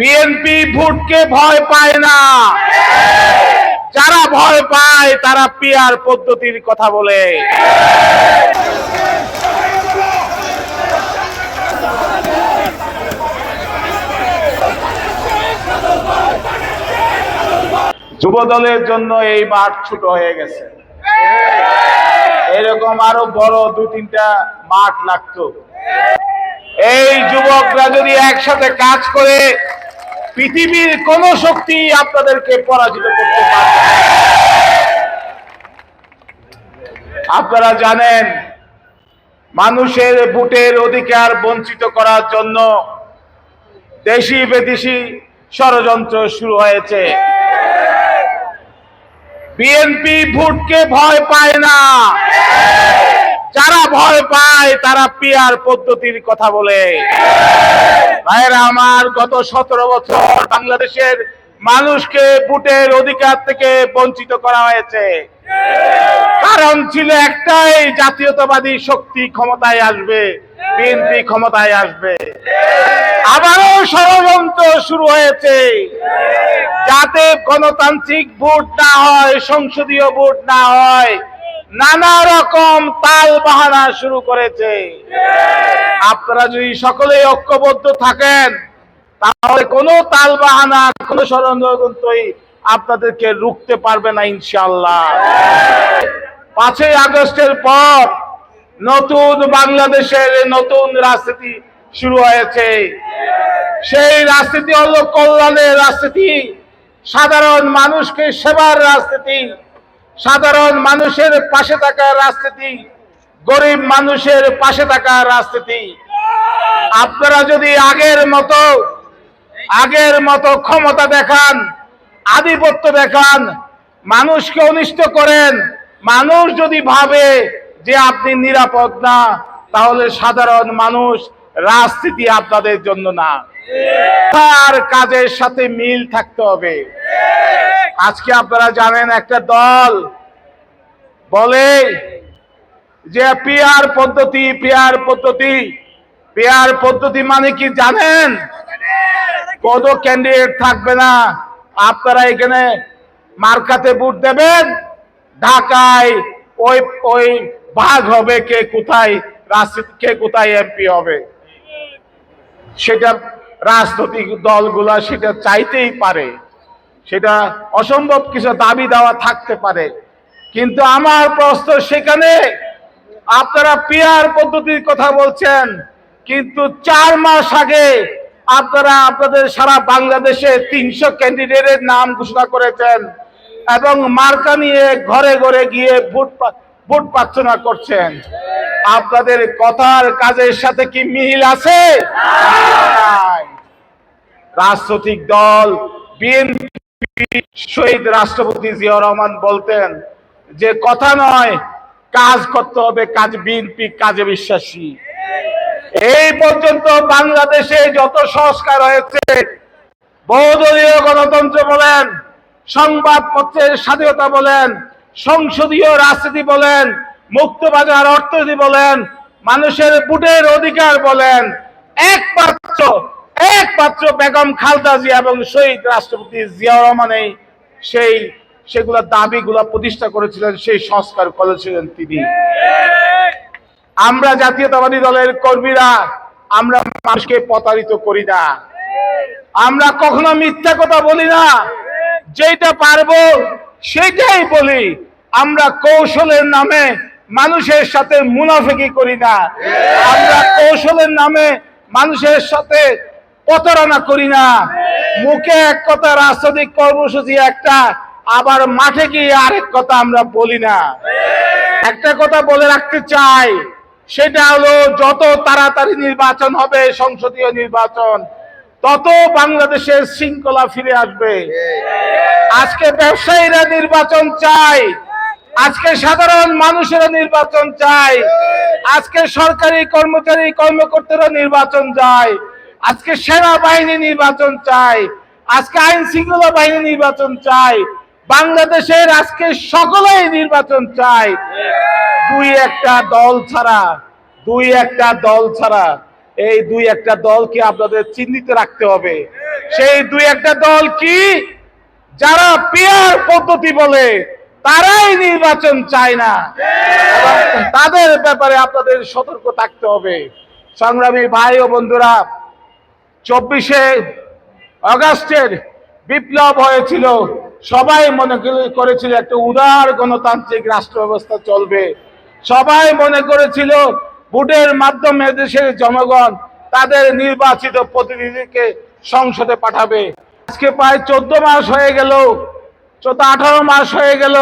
BNP ভোটকে ভয় পায় না। যারা ভয় পায়, তারা পিয়ার পদ্ধতির কথা বলে। যুব দলের জন্য এই মাঠ ছোট হয়ে গেছে। এরকম আরও বড় দু তিনটা মাঠ লাগতো। এই যুবকরা যদি একসাথে কাজ করে পৃথিবীর কোন শক্তি আপনাদেরকে পরাজিত করতে পারবে আপনারা জানেন, মানুষের ভোটের অধিকার বঞ্চিত করার জন্য দেশি বিদেশি ষড়যন্ত্র শুরু হয়েছে। বিএনপি ভোটকে ভয় পায় না। যারা ভয় পায়, তারা পিয়ার পদ্ধতির কথা বলে। ভাইয়েরা আমার গত সতেরো বছর বাংলাদেশের মানুষকে ভোটের অধিকার থেকে বঞ্চিত করা হয়েছে। কারণ ছিল একটাই, জাতীয়তাবাদী শক্তি ক্ষমতায় আসবে, বিএনপি ক্ষমতায় আসবে। আবারও ষড়যন্ত্র শুরু হয়েছে। যাতে গণতান্ত্রিক ভোট না হয়, সংসদীয় ভোট না হয় নানা রকম তাল বাহানা শুরু করেছে। আপনারা যদি সকলে ঐক্যবদ্ধ থাকেন, তাহলে কোনো তাল বাহানা, কোনো ষড়যন্ত্রই আপনাদেরকে রুখতে পারবে না ইনশাল্লাহ পাঁচই আগস্টের পর নতুন বাংলাদেশের নতুন রাজনীতি শুরু হয়েছে। সেই রাজনীতি হলো কল্যাণের রাজনীতি। সাধারণ মানুষকে সেবার রাজনীতি। সাধারণ মানুষের পাশে থাকার রাজনীতি, গরিব মানুষের পাশে থাকার রাজনীতি। আপনারা যদি আগের মতো আগের মতো ক্ষমতা দেখান, আধিপত্য দেখান, মানুষকে অনিষ্ট করেন, মানুষ যদি ভাবে যে আপনি নিরাপদ না, তাহলে সাধারণ মানুষ রাজনীতি আপনাদের জন্য না। তার কাজের সাথে মিল থাকতে হবে। আজকে আপনারা জানেন একটা দল বলে যে পিয়ার পদ্ধতি পিয়ার পদ্ধতি পিয়ার পদ্ধতি মানে কি জানেন? কত ক্যান্ডিডেট থাকবে না। আপনারা এখানে মার্কাতে ভোট দেবেন, ঢাকায় ওই ওই ভাগ হবে কে কোথায় কে কোথায় এমপি হবে। সেটা রাজনৈতিক দলগুলা সেটা চাইতেই পারে। সেটা অসম্ভব কিছু দাবি দেওয়া থাকতে পারে। কিন্তু আমার প্রশ্ন সেখানে আপনারা পিয়ার পদ্ধতির কথা বলছেন, কিন্তু চার মাস আগে আপনারা আপনাদের সারা বাংলাদেশে তিনশো ক্যান্ডিডেটের নাম ঘোষণা করেছেন এবং মার্কা নিয়ে ঘরে ঘরে গিয়ে ভোট ভোট প্রার্থনা করছেন। আপনাদের কথার কাজের সাথে কি মিল আছে? রাজনৈতিক দল, বিএনপি, শহীদ রাষ্ট্রপতি জিয়াউর রহমান বলতেন যে কথা নয়, কাজ করতে হবে, কাজ বিএনপি, কাজে বিশ্বাসী। এই পর্যন্ত বাংলাদেশে যত সংস্কার হয়েছে, বহুদলীয় গণতন্ত্র বলেন, সংবাদপত্রের স্বাধীনতা বলেন, সংসদীয় রাজনীতি বলেন, মুক্তবাজার অর্থনীতি বলেন, মানুষের ভোটের অধিকার বলেন, একমাত্র একমাত্র বেগম খালদা জিয়া এবং শহীদ রাষ্ট্রপতি জিয়াউর রহমান সেই সেগুলা দাবিগুলা প্রতিষ্ঠা করেছিলেন সেই সংস্কার করেছিলেন তিনি। আমরা জাতীয়তাবাদী দলের কর্মীরা, আমরা মানুষকে প্রতারিত করি না। আমরা কখনো মিথ্যা কথা বলি না। যেটা পারব সেটাই বলি। আমরা কৌশলের নামে মানুষের সাথে মুনাফেকি করি না। আমরা কৌশলের নামে মানুষের সাথে প্রতারণা করি না। মুখে এক কথা, রাজনৈতিক কর্মসূচি একটা আবার মাঠে গিয়ে আরেক কথা আমরা বলি না। একটা কথা বলে রাখতে চাই, সেটা হলো যত তাড়াতাড়ি নির্বাচন হবে, সংসদীয় নির্বাচন, তত বাংলাদেশের শৃঙ্খলা ফিরে আসবে। আজকে ব্যবসায়ীরা নির্বাচন চাই আজকে সাধারণ মানুষেরা নির্বাচন চাই আজকে সরকারি কর্মচারী, কর্মকর্তারা নির্বাচন চায় আজকে সেনাবাহিনী নির্বাচন চাই আজকে আইন শৃঙ্খলা বাহিনী নির্বাচন চাই বাংলাদেশের আজকে সকলেই নির্বাচন চায়। দুই একটা দল ছাড়া, দুই একটা দল ছাড়া। এই দুই একটা দলকে আপনাদের চিহ্নিত রাখতে হবে। সেই দুই একটা দল কি? যারা পিয়ার পদ্ধতি বলে, তারাই নির্বাচন চায় না। তাদের ব্যাপারে আপনাদের সতর্ক থাকতে হবে। সংগ্রামী ভাই ও বন্ধুরা, চব্বিশে অগাস্টের বিপ্লব হয়েছিল। সবাই মনে করে- করেছিল একটা উদার গণতান্ত্রিক রাষ্ট্র ব্যবস্থা চলবে। সবাই মনে করেছিল ভোটের মাধ্যমে দেশের জনগণ তাদের নির্বাচিত প্রতিনিধিকে সংসদে পাঠাবে। আজকে প্রায় চোদ্দ মাস হয়ে গেল, চোদ্দ আঠারো মাস হয়ে গেল,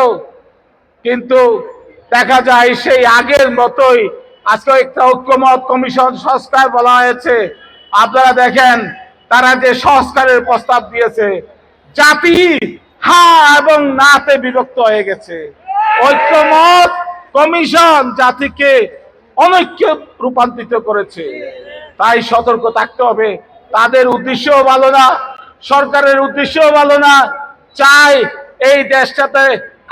কিন্তু দেখা যায় সেই আগের মতোই আজকে একটা ঐক্যমত কমিশন সংস্কার বলা হয়েছে। আপনারা দেখেন, তারা যে সংস্কারের প্রস্তাব দিয়েছে, জাতি হা এবং নাতে বিভক্ত হয়ে গেছে। ঐক্যমত কমিশন জাতিকে অনৈক্য রূপান্তরিত করেছে। তাই সতর্ক থাকতে হবে। তাদের উদ্দেশ্যও ভালো না, সরকারের উদ্দেশ্যও ভালো না। চাই এই দেশটাতে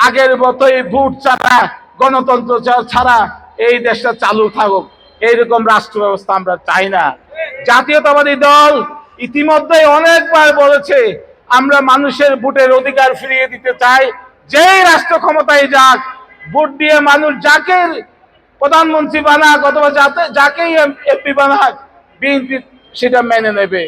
আগের মতোই ভোট ছাড়া, গণতন্ত্র ছাড়া এই দেশটা চালু থাকুক। এইরকম রাষ্ট্র ব্যবস্থা আমরা চাই না। জাতীয়তাবাদী দল ইতিমধ্যে অনেকবার বলেছে আমরা মানুষের ভোটের অধিকার ফিরিয়ে দিতে চাই। যেই রাষ্ট্র ক্ষমতায় যাক, ভোট দিয়ে মানুষ যাকে প্রধানমন্ত্রী বানাক অথবা যাতে যাকেই এমপি বানাক, বিএনপি সেটা মেনে নেবে।